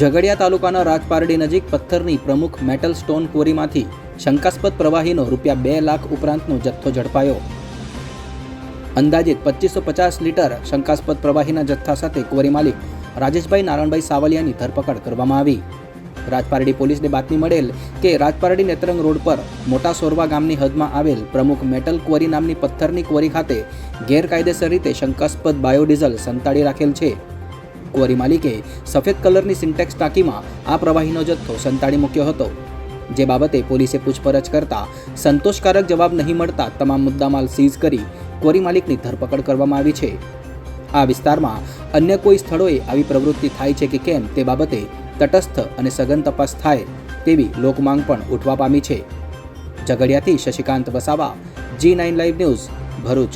ઝઘડિયા તાલુકાના રાજપારડી નજીક પથ્થરની પ્રમુખ મેટલ સ્ટોન કોરીમાંથી શંકાસ્પદ પ્રવાહીનો રૂપિયા બે લાખ ઉપરાંતનો જથ્થો ઝડપાયો. અંદાજિત પચીસો પચાસ લીટર શંકાસ્પદ પ્રવાહીના જથ્થા સાથે કોરી માલિક રાજેશભાઈ નારાયણભાઈ સાવલિયાની ધરપકડ કરવામાં આવી. રાજપારડી પોલીસને બાતમી મળેલ કે રાજપારડી નેત્રંગ રોડ પર મોટા સોરવા ગામની હદમાં આવેલ પ્રમુખ મેટલ ક્વોરી નામની પથ્થરની કોરી ખાતે ગેરકાયદેસર રીતે શંકાસ્પદ બાયોડીઝલ સંતાડી રાખેલ છે. ક્વોરી માલિકે સફેદ કલરની સિન્ટેક્સ ટાંકીમાં આ પ્રવાહીનો જથ્થો સંતાડી મૂક્યો હતો. જે બાબતે પોલીસે પૂછપરછ કરતા સંતોષકારક જવાબ નહીં મળતા તમામ મુદ્દામાલ સીઝ કરી ક્વોરી માલિકની ધરપકડ કરવામાં આવી છે. આ વિસ્તારમાં અન્ય કોઈ સ્થળોએ આવી પ્રવૃત્તિ થાય છે કે કેમ તે બાબતે તટસ્થ અને સઘન તપાસ થાય તેવી લોકમાંગ પણ ઉઠવા પામી છે. ઝઘડિયાથી Shashikant Vasava G nine live news Bharuch.